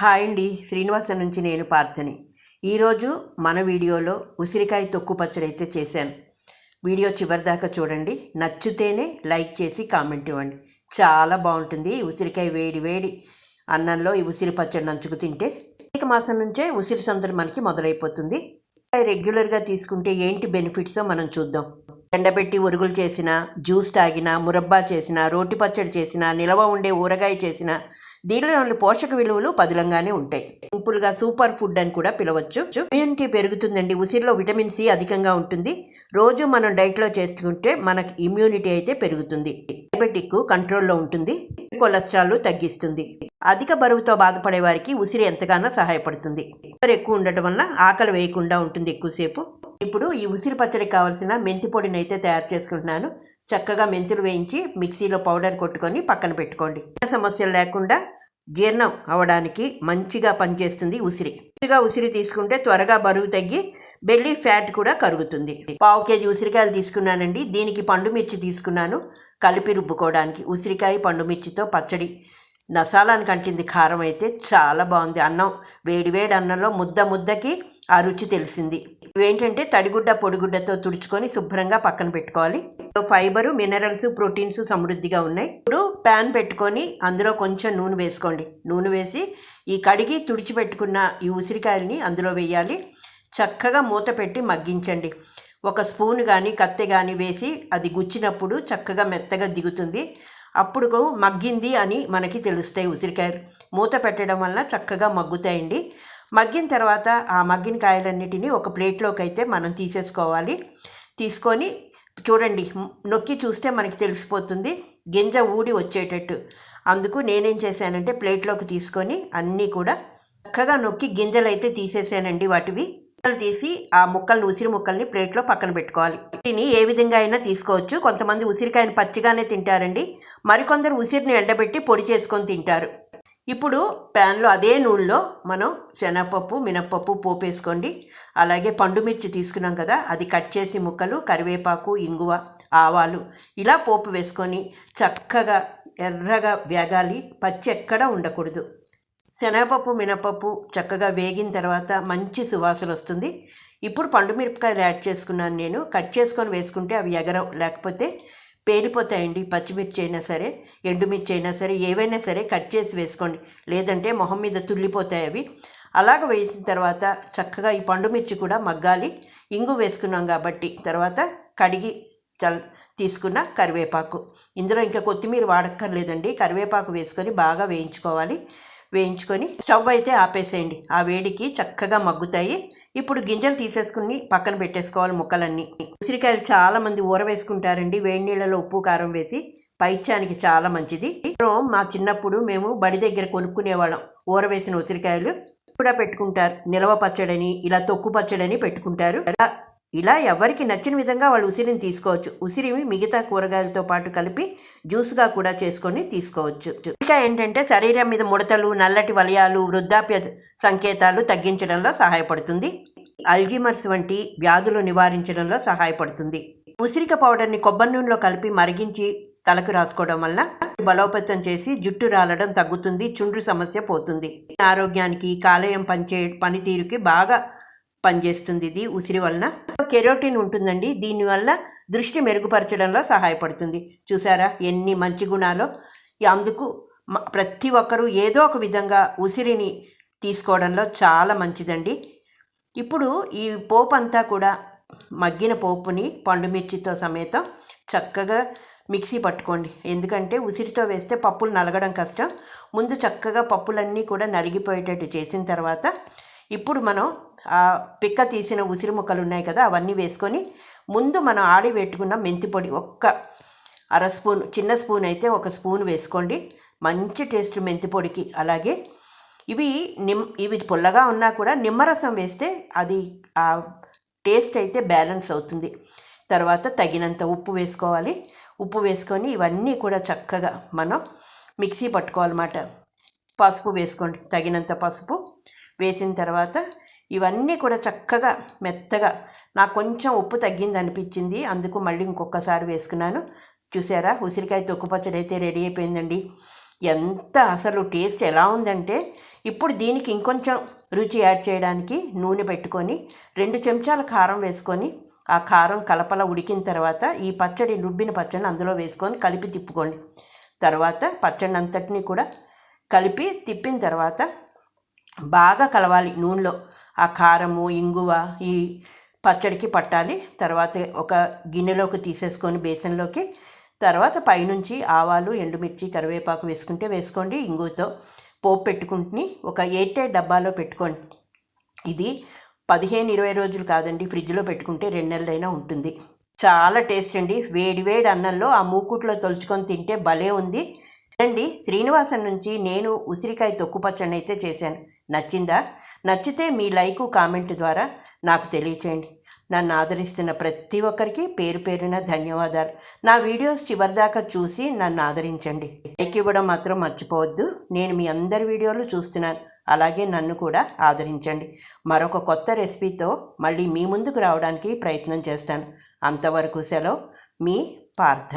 Hi అండి. శ్రీనివాస నుంచి నేను పార్చని. ఈరోజు మన వీడియోలో ఉసిరికాయ తొక్కు పచ్చడి అయితే చేశాను. వీడియో చివరి దాకా చూడండి. నచ్చితేనే లైక్ చేసి కామెంట్ ఇవ్వండి. చాలా బాగుంటుంది. ఈ ఉసిరికాయ వేడి వేడి అన్నంలో ఈ ఉసిరి పచ్చడి నంచుకు తింటే కార్తీక మాసం నుంచే ఉసిరి సందడి మనకి మొదలైపోతుంది. రెగ్యులర్గా తీసుకుంటే ఏంటి బెనిఫిట్సో మనం చూద్దాం. ఎండబెట్టి ఉరుగులు చేసిన జ్యూస్ తాగిన మురబ్బా చేసిన రోటి పచ్చడి చేసిన నిలవ ఉండే ఊరగాయ చేసిన దీనిలోని పోషక విలువలు పదిలంగానే ఉంటాయి. సింపుల్గా సూపర్ ఫుడ్ అని కూడా పిలవచ్చు. ఇమ్యూనిటీ పెరుగుతుందండి. ఉసిరిలో విటమిన్ సి అధికంగా ఉంటుంది. రోజు మనం డైట్లో చేసుకుంటే మనకి ఇమ్యూనిటీ అయితే పెరుగుతుంది. డయాబెటిక్ కంట్రోల్లో ఉంటుంది. కొలెస్ట్రాల్ తగ్గిస్తుంది. అధిక బరువుతో బాధపడే వారికి ఉసిరి ఎంతగానో సహాయపడుతుంది. ఎక్కువ ఉండటం వల్ల ఆకలి వేయకుండా ఉంటుంది ఎక్కువసేపు. ఇప్పుడు ఈ ఉసిరి పచ్చడి కావాల్సిన మెంతి పొడిని అయితే తయారు చేసుకుంటున్నాను. చక్కగా మెంతులు వేయించి మిక్సీలో పౌడర్ కొట్టుకొని పక్కన పెట్టుకోండి. సమస్యలు లేకుండా జీర్ణం అవడానికి మంచిగా పనిచేస్తుంది ఉసిరి. మంచిగా ఉసిరి తీసుకుంటే త్వరగా బరువు తగ్గి బెల్లి ఫ్యాట్ కూడా కరుగుతుంది. పావు కేజీ ఉసిరికాయలు తీసుకున్నానండి. దీనికి పండు మిర్చి తీసుకున్నాను. కలిపి రుబ్బుకోవడానికి ఉసిరికాయ పండు మిర్చితో పచ్చడి. నసాలానికి అంటింది కారం అయితే చాలా బాగుంది. అన్నం వేడి వేడి అన్నంలో ముద్ద ముద్దకి ఆ రుచి తెలిసింది. ఇవేంటంటే తడిగుడ్డ పొడిగుడ్డతో తుడుచుకొని శుభ్రంగా పక్కన పెట్టుకోవాలి. ఫైబరు మినరల్స్ ప్రోటీన్స్ సమృద్ధిగా ఉన్నాయి. ఇప్పుడు ప్యాన్ పెట్టుకొని అందులో కొంచెం నూనె వేసుకోండి. నూనె వేసి ఈ కడిగి తుడిచిపెట్టుకున్న ఈ ఉసిరికాయల్ని అందులో వేయాలి. చక్కగా మూత పెట్టి మగ్గించండి. ఒక స్పూన్ కానీ కత్తె కానీ వేసి అది గుచ్చినప్పుడు చక్కగా మెత్తగా దిగుతుంది. అప్పుడు మగ్గింది అని మనకి తెలుస్తాయి ఉసిరికాయలు. మూత పెట్టడం వల్ల చక్కగా మగ్గుతాయండి. మగ్గిన తర్వాత ఆ మగ్గిన కాయలన్నిటినీ ఒక ప్లేట్లోకి అయితే మనం తీసేసుకోవాలి. తీసుకొని చూడండి నొక్కి చూస్తే మనకి తెలిసిపోతుంది గింజ ఊడి వచ్చేటట్టు. అందుకు నేనేం చేశానంటే ప్లేట్లోకి తీసుకొని అన్నీ కూడా చక్కగా నొక్కి గింజలు అయితే తీసేసానండి వాటివి. ముక్కలు తీసి ఆ ముక్కల్ని ఉసిరి ముక్కల్ని ప్లేట్లో పక్కన పెట్టుకోవాలి. వీటిని ఏ విధంగా అయినా తీసుకోవచ్చు. కొంతమంది ఉసిరికాయని పచ్చిగానే తింటారండి. మరికొందరు ఉసిరిని ఎండబెట్టి పొడి చేసుకొని తింటారు. ఇప్పుడు ప్యాన్లో అదే నూనెలో మనం శనగపప్పు మినప్పప్పు పోపేసుకోండి. అలాగే పండు మిర్చి తీసుకున్నాం కదా అది కట్ చేసి ముక్కలు కరివేపాకు ఇంగువ ఆవాలు ఇలా పోపు వేసుకొని చక్కగా ఎర్రగా వేగాలి. పచ్చి ఎక్కడా ఉండకూడదు. శనగపప్పు మినపప్పు చక్కగా వేగిన తర్వాత మంచి సువాసన వస్తుంది. ఇప్పుడు పండు మిరపకాయలు యాడ్ చేసుకున్నాను నేను. కట్ చేసుకొని వేసుకుంటే అవి ఎగరవు లేకపోతే పేలిపోతాయండి. పచ్చిమిర్చి అయినా సరే ఎండుమిర్చి అయినా సరే ఏవైనా సరే కట్ చేసి వేసుకోండి. లేదంటే మొహం మీద తుల్లిపోతాయి అవి. అలాగ వేసిన తర్వాత చక్కగా ఈ పండు మిర్చి కూడా మగ్గాలి. ఇంగు వేసుకున్నాం కాబట్టి తర్వాత కడిగి చల్ తీసుకున్న కరివేపాకు. ఇందులో ఇంకా కొత్తిమీర వాడక్కర్లేదండి. కరివేపాకు వేసుకొని బాగా వేయించుకోవాలి. వేయించుకొని స్టవ్ అయితే ఆపేసేయండి. ఆ వేడికి చక్కగా మగ్గుతాయి. ఇప్పుడు గింజలు తీసేసుకుని పక్కన పెట్టేసుకోవాలి ముక్కలన్నీ. ఉసిరికాయలు చాలా మంది ఊర వేసుకుంటారండి వేడి నీళ్ళలో ఉప్పు కారం వేసి పైత్యానికి చాలా మంచిది. మా చిన్నప్పుడు మేము బడి దగ్గర కొనుక్కునేవాళ్ళం ఊర వేసిన ఉసిరికాయలు. కూడా పెట్టుకుంటారు. నిలవ పచ్చడని ఇలా తొక్కు పచ్చడని పెట్టుకుంటారు. ఇలా ఎవరికి నచ్చిన విధంగా వాళ్ళు ఉసిరిని తీసుకోవచ్చు. ఉసిరిని మిగతా కూరగాయలతో పాటు కలిపి జ్యూస్గా కూడా చేసుకొని తీసుకోవచ్చు. ఇంకా ఏంటంటే శరీరం మీద ముడతలు నల్లటి వలయాలు వృద్ధాప్య సంకేతాలు తగ్గించడంలో సహాయపడుతుంది. అల్జిమర్స్ వంటి వ్యాధులు నివారించడంలో సహాయపడుతుంది. ఉసిరిక పౌడర్ని కొబ్బరి నూనెలో కలిపి మరిగించి తలకు రాసుకోవడం వల్ల బలోపేతం చేసి జుట్టు రాలడం తగ్గుతుంది చుండ్రు సమస్య పోతుంది. ఆరోగ్యానికి కాలేయం పనిచే పనితీరుకి బాగా పనిచేస్తుంది ఇది ఉసిరి వలన. కెరోటిన్ ఉంటుందండి దీనివల్ల దృష్టి మెరుగుపరచడంలో సహాయపడుతుంది. చూసారా ఎన్ని మంచి గుణాలు. అందుకు ప్రతి ఒక్కరూ ఏదో ఒక విధంగా ఉసిరిని తీసుకోవడంలో చాలా మంచిదండి. ఇప్పుడు ఈ పోపు అంతా కూడా మగ్గిన పోపుని పండుమిర్చితో సమేతం చక్కగా మిక్సీ పట్టుకోండి. ఎందుకంటే ఉసిరితో వేస్తే పప్పులు నలగడం కష్టం. ముందు చక్కగా పప్పులన్నీ కూడా నలిగిపోయేటట్టు చేసిన తర్వాత ఇప్పుడు మనం పిక్క తీసిన ఉసిరి ముక్కలు ఉన్నాయి కదా అవన్నీ వేసుకొని ముందు మనం ఆడి పెట్టుకున్న మెంతి పొడి ఒక్క అర స్పూన్ చిన్న స్పూన్ అయితే ఒక స్పూన్ వేసుకోండి. మంచి టేస్ట్ మెంతి పొడికి. అలాగే ఇవి నిమ్ ఇవి పుల్లగా ఉన్నా కూడా నిమ్మరసం వేస్తే అది ఆ టేస్ట్ అయితే బ్యాలెన్స్ అవుతుంది. తర్వాత తగినంత ఉప్పు వేసుకోవాలి. ఉప్పు వేసుకొని ఇవన్నీ కూడా చక్కగా మనం మిక్సీ పట్టుకోవాలన్నమాట. పసుపు వేసుకోండి తగినంత పసుపు వేసిన తర్వాత ఇవన్నీ కూడా చక్కగా మెత్తగా నాకు కొంచెం ఉప్పు తగ్గింది అనిపించింది. అందుకు మళ్ళీ ఇంకొకసారి వేసుకున్నాను. చూసారా? ఉసిరికాయ తొక్కు పచ్చడి అయితే రెడీ అయిపోయిందండి. ఎంత అసలు టేస్ట్ ఎలా ఉందంటే ఇప్పుడు దీనికి ఇంకొంచెం రుచి యాడ్ చేయడానికి నూనె పెట్టుకొని రెండు చెంచాల కారం వేసుకొని ఆ కారం కలపల ఉడికిన తర్వాత ఈ పచ్చడి రుబ్బిన పచ్చడిని అందులో వేసుకొని కలిపి తిప్పుకోండి. తర్వాత పచ్చడి అంతటిని కూడా కలిపి తిప్పిన తర్వాత బాగా కలవాలి నూనెలో. ఆ కారము ఇంగువ ఈ పచ్చడికి పట్టాలి. తర్వాత ఒక గిన్నెలోకి తీసేసుకొని బేసన్లోకి. తర్వాత పైనుంచి ఆవాలు ఎండుమిర్చి కరివేపాకు వేసుకుంటే వేసుకోండి. ఇంగువతో పోపు పెట్టుకుంటుని ఒక ఎయిటే డబ్బాలో పెట్టుకోండి. ఇది పదిహేను ఇరవై రోజులు కాదండి. ఫ్రిడ్జ్లో పెట్టుకుంటే రెండు నెలలైనా ఉంటుంది. చాలా టేస్ట్ అండి. వేడి వేడి అన్నంలో ఆ మూకుట్లో తొలుచుకొని తింటే భలే ఉంది. అండి శ్రీనివాసన్ నుంచి నేను ఉసిరికాయ తొక్కు పచ్చడి అయితే చేశాను. నచ్చిందా? నచ్చితే మీ లైకు కామెంట్ ద్వారా నాకు తెలియచేయండి. నన్ను ఆదరిస్తున్న ప్రతి ఒక్కరికి పేరు పేరున ధన్యవాదాలు. నా వీడియోస్ చివరిదాకా చూసి నన్ను ఆదరించండి. లైక్ ఇవ్వడం మాత్రం మర్చిపోవద్దు. నేను మీ అందరి వీడియోలు చూస్తున్నాను. అలాగే నన్ను కూడా ఆదరించండి. మరొక కొత్త రెసిపీతో మళ్ళీ మీ ముందుకు రావడానికి ప్రయత్నం చేస్తాను. అంతవరకు సెలవు మీ పార్థ.